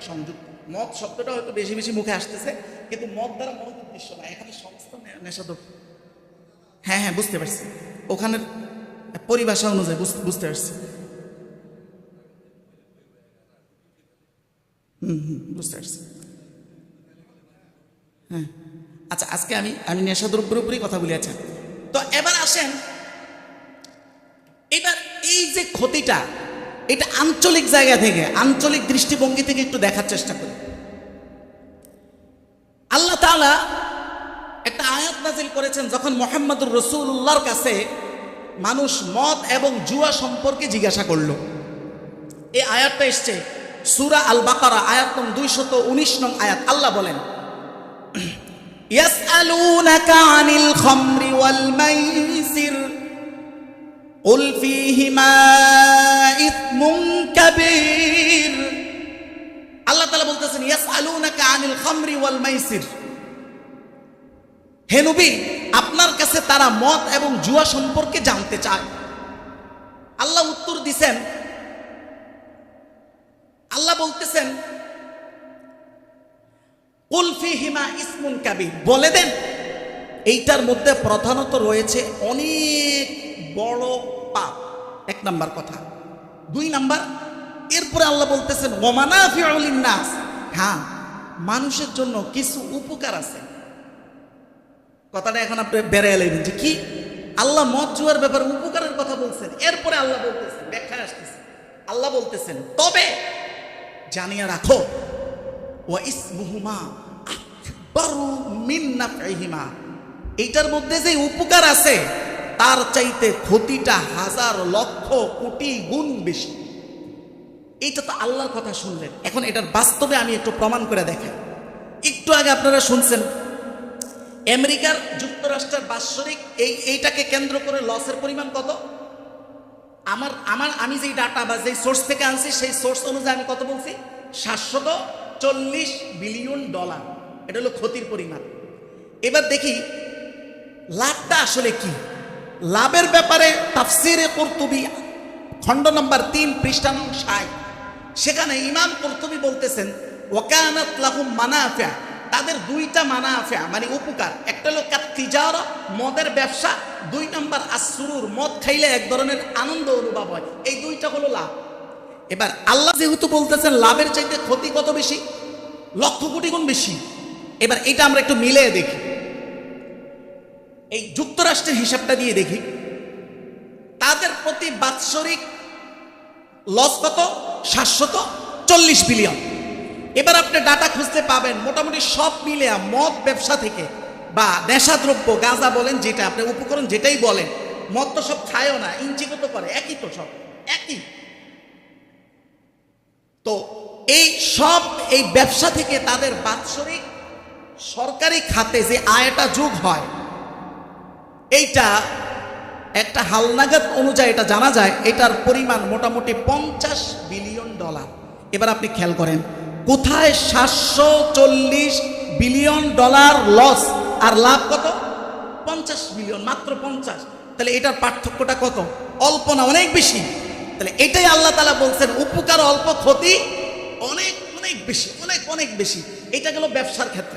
সংযুক্ত। মদ শব্দটা হয়তো বেশি বেশি মুখে আসতেছে, কিন্তু মদ দ্বারা মদ উদ্দেশ্য না। এখানে সমস্ত নেশাদ্রব্য। হ্যাঁ হ্যাঁ বুঝতে পারছি। ওখানের পরিভাষা অনুযায়ী বুঝ- বুঝতে পারছি। হুম হুম, বুঝতে পারছি। হ্যাঁ। আচ্ছা আজকে আমি আমি নেশাদ্রব্যের উপরেই কথা বলি আচ্ছা। তো এবার আসেন, এবার এই যে ক্ষতিটা এটা আঞ্চলিক জায়গা থেকে আঞ্চলিক দৃষ্টিভঙ্গি থেকে একটু দেখার চেষ্টা করি আল্লাহ তাআলা একটা আয়াত নাজিল করেছেন যখন মোহাম্মদুর রসুল্লাহর কাছে মানুষ মদ এবং জুয়া সম্পর্কে জিজ্ঞাসা করলো এই আয়াতটা এসছে সুরা আল বাকারা আয়াত নং দুইশত উনিশ নং আয়াত আল্লাহ বলেন يسألونك عن الخمر والميسر قل فيهما إثم বলতেছেন, ইয়াসআলুনাকা আনিল খামরি ওয়াল মাইসির। হে নবী, আপনার কাছে তারা এবং জুয়া সম্পর্কে জানতে চায়। আল্লাহ উত্তর দিছেন, আল্লাহ বলতেছেন কাবির। বলে দেন, এইটার মধ্যে প্রধানত রয়েছে অনেক বড় পাপ। এক নাম্বার কথা। দুই নাম্বার এরপরে আল্লাহ বলতেছেন ওমানা নাস হ্যাঁ মানুষের জন্য কিছু উপকার আছে। কথাটা এখন আপনি বেড়ে এলেন যে কি? আল্লাহ মদ জুয়ার ব্যাপারে উপকারের কথা বলছেন। এরপরে আল্লাহ বলতেছেন, ব্যাখ্যায় আসতেছে। আল্লাহ বলতেছেন, তবে জানিয়ে রাখো ও ইসমুহুমা মিন নাফইহিমা এইটার মধ্যে যে উপকার আছে, তার চাইতে ক্ষতিটা হাজার লক্ষ কোটি গুণ বেশি। এইটা তো আল্লাহর কথা শুনলেন। এখন এটার বাস্তবে আমি একটু প্রমাণ করে দেখাই। একটু আগে আপনারা শুনছেন, আমেরিকার যুক্তরাষ্ট্রের বাৎসরিক এই এইটাকে কেন্দ্র করে লসের পরিমাণ কত? আমার আমার, আমি যেই ডাটা বা যেই সোর্স থেকে আনছি, সেই সোর্স অনুযায়ী আমি কত বলছি? সাতশত চল্লিশ বিলিয়ন ডলার এটা হলো ক্ষতির পরিমাণ। এবার দেখি, লাভটা আসলে কি? লাভের ব্যাপারে তাফসিরে কর্তুবি, খণ্ড নম্বর তিন, পৃষ্ঠা নং ষাট। সেখানে ইমাম কর্তুবি বলতেছেন ওকানাত লাহুম মানাফিয়া তাদের দুইটা মানাফিয়া মানে উপকার। একটা হলো তিজার, মদের ব্যবসা। দুই নম্বর আসুরুর মদ খাইলে এক ধরনের আনন্দ অনুভব হয়। এই দুইটা হলো লাভ। এবার আল্লাহ যেহেতু বলতেছেন, লাভের চাইতে ক্ষতি কত বেশি? লক্ষ কোটি গুণ বেশি। এবার এটা আমরা একটু মিলে দেখি। এই যুক্তরাষ্ট্রের হিসাবটা দিয়ে দেখি। তাদের প্রতি বাৎসরিক লস কত? সাতশত চল্লিশ বিলিয়ন এবার আপনি ডাটা খুঁজতে পাবেন মোটামুটি সব মিলে মদ ব্যবসা থেকে বা নেশাদ্রব্য, গাঁজা বলেন যেটা আপনি, উপকরণ যেটাই বলেন, মদ তো সব খায়ও না ইঞ্চিগত করে? একই তো সব, একই। তো এই সব, এই ব্যবসা থেকে তাদের বাৎসরিক সরকারি খাতে যে আয়টা যোগ হয়, এইটা একটা হালনাগাদ অনুযায়ী এটা জানা যায়, এটার পরিমাণ মোটামুটি পঞ্চাশ বিলিয়ন ডলার। এবার আপনি খেয়াল করেন, কোথায় সাতশো চল্লিশ বিলিয়ন ডলার লস আর লাভ কত? পঞ্চাশ বিলিয়ন, মাত্র পঞ্চাশ। তাহলে এটার পার্থক্যটা কত? অল্প না অনেক বেশি? তাহলে এটাই আল্লাহ তালা বলছেন, উপকার, অল্প ক্ষতি, অনেক অনেক বেশি, অনেক অনেক বেশি। এটা গেল ব্যবসার ক্ষেত্রে।